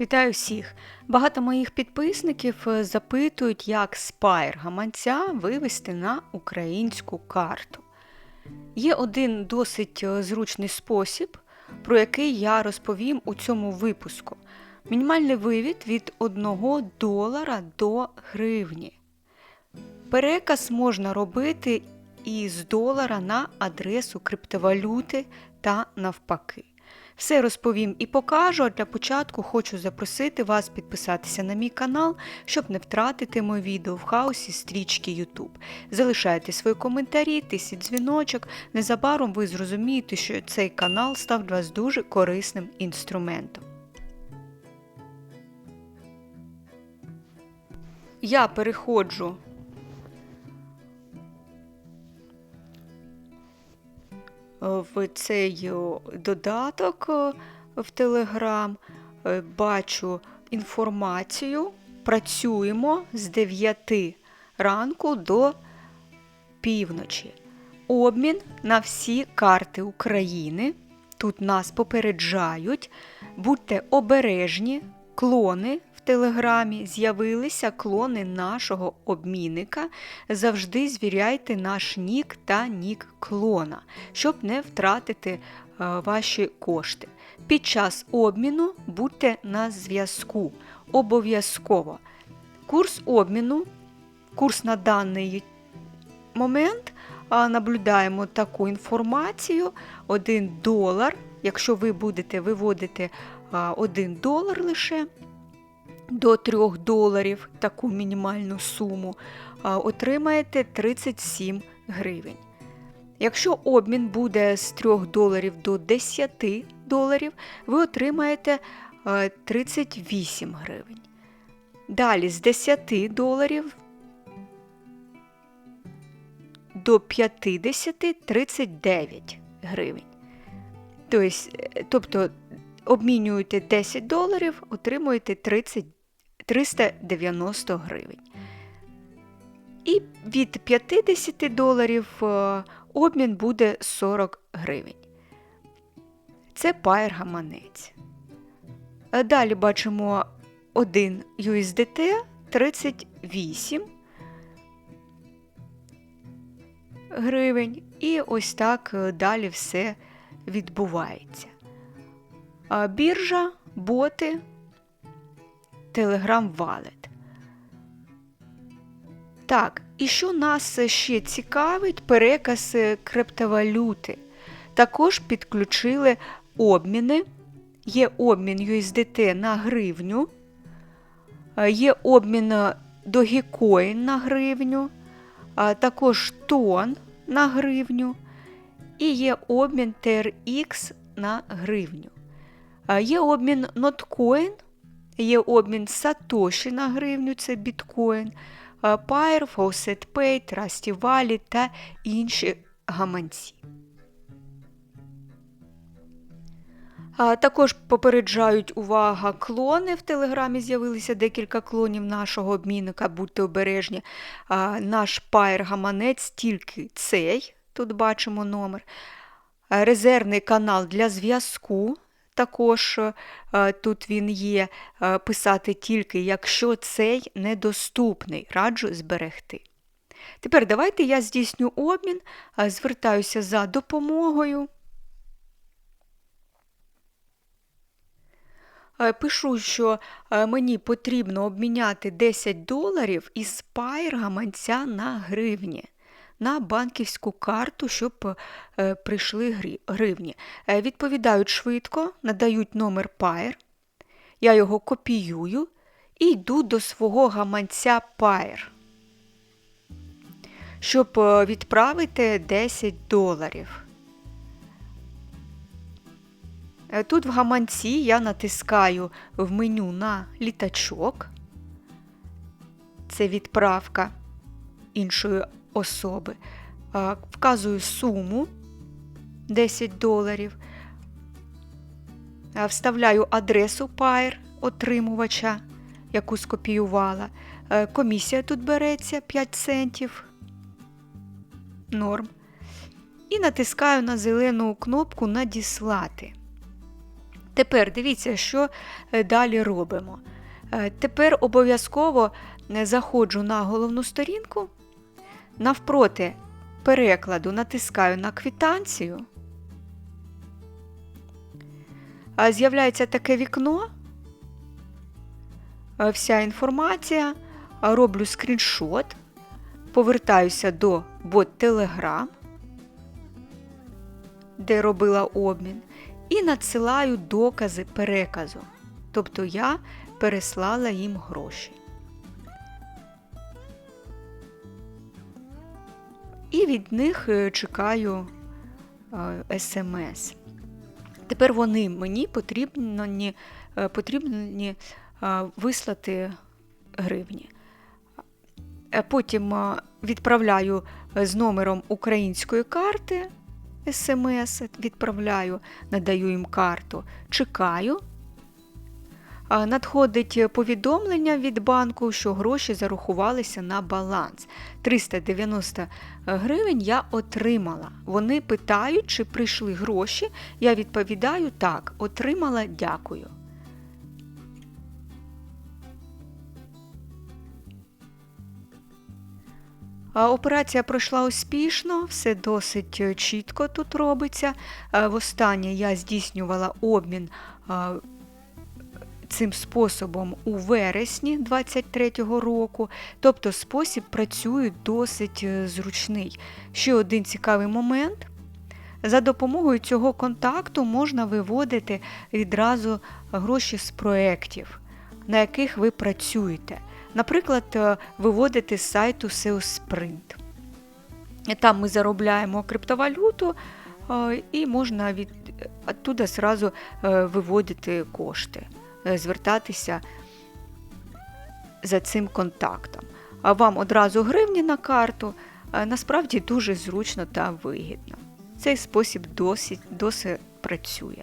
Вітаю всіх! Багато моїх підписників е, запитують, як спайр гаманця вивести на українську карту. Є один досить е, зручний спосіб, про який я розповім у цьому випуску. Мінімальний вивід від 1 долара до гривні. Переказ можна робити із долара на адресу криптовалюти та навпаки. Все розповім і покажу, а для початку хочу запросити вас підписатися на мій канал, щоб не втратити моє відео в хаосі стрічки YouTube. Залишайте свої коментарі, тисіть дзвіночок. Незабаром ви зрозумієте, що цей канал став для вас дуже корисним інструментом. Я переходжу в цей додаток в Телеграм, е, бачу інформацію. Працюємо з 9 ранку до півночі. Обмін на всі карти України. Тут нас попереджають. Будьте обережні, клони в Телеграмі з'явилися клони нашого обмінника. Завжди звіряйте наш нік та нік клона, щоб не втратити е, ваші кошти. Під час обміну будьте на зв'язку. Обов'язково. Курс обміну, курс на даний момент. Наблюдаємо таку інформацію: 1 долар. Якщо ви будете виводити 1 долар лише до 3 доларів таку мінімальну суму, отримаєте 37 гривень. Якщо обмін буде з 3 доларів до 10 доларів, ви отримаєте 38 гривень. Далі з 10 доларів до 50 39 гривень. Тобто, е, тобто обмінюєте 10 доларів, отримуєте 30, 390 гривень. І від 50 доларів е, обмін буде 40 гривень. Це пайр гаманець. Е, Далі бачимо 1 USDT 38 гривень. І ось так е, далі все відбувається. Біржа, боти, Telegram Wallet. Так, і що нас ще цікавить, переказ криптовалюти. Також підключили обміни. Є обмін USDT на гривню, є обмін Dogecoin на гривню, також тон на гривню, і є обмін TRX на гривню. Є обмін Notcoin, є обмін Satoshi на гривню, це біткоін, Pair, Faucet Pay, Trusty Wallet та інші гаманці. Також попереджають увага клони. В Телеграмі з'явилися декілька клонів нашого обмінника, будьте обережні. Наш пайр гаманець тільки цей, тут бачимо номер. Резервний канал для зв'язку. Також тут він є писати тільки, якщо цей недоступний, раджу зберегти. Тепер давайте я здійсню обмін, звертаюся за допомогою. Е, пишу, що е, мені потрібно обміняти 10 доларів із пайр гаманця на гривні. На банківську карту, щоб е, прийшли гривні. Відповідають швидко, надають номер пайр. Я його копіюю і йду до свого гаманця пайр, щоб відправити 10 доларів. Е, тут в гаманці я натискаю в меню на літачок. Це відправка іншої особи. Е, вказую суму 10 доларів. Е, вставляю адресу Pair отримувача, яку скопіювала. Комісія тут береться 5 центів. Норм. І натискаю на зелену кнопку Надіслати. Тепер дивіться, що е, далі робимо. Е, Тепер обов'язково е, заходжу на головну сторінку, навпроти перекладу натискаю на квитанцію. З'являється таке вікно, вся інформація, роблю скріншот, повертаюся до бот Telegram, де робила обмін, і надсилаю докази переказу. Тобто я переслала їм гроші. Від них е, чекаю е, смс. Тепер вони мені потрібні, е, потрібні е, вислати гривні. Е, Потім е, відправляю е, з номером української карти смс, відправляю, надаю їм карту, чекаю. Надходить повідомлення від банку, що гроші зарахувалися на баланс. 390 гривень я отримала. Вони питають, чи прийшли гроші. Я відповідаю так, отримала, дякую. Операція пройшла успішно, все досить е, чітко тут робиться. Е, Востаннє я здійснювала обмін цим способом у вересні 23-го року, тобто спосіб працює досить е, зручний. Ще один цікавий момент. За допомогою цього контакту можна виводити відразу гроші з проєктів, на яких ви працюєте. Наприклад, е, виводити з сайту SEO Sprint. Там ми заробляємо криптовалюту е, і можна від оттуда зразу виводити кошти, звертатися за цим контактом. А вам одразу гривні на карту е, насправді дуже зручно та вигідно. Цей спосіб досить, досить працює.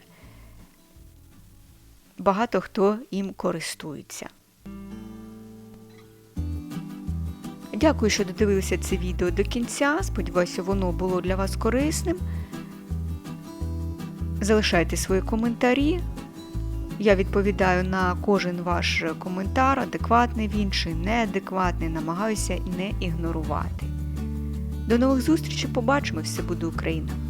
Багато хто їм користується. Дякую, що додивилися це відео до кінця. Сподіваюся, воно було для вас корисним. Залишайте свої коментарі. Я відповідаю на кожен ваш коментар, адекватний він чи неадекватний, намагаюся не ігнорувати. До нових зустрічей, побачимо, все буде Україна!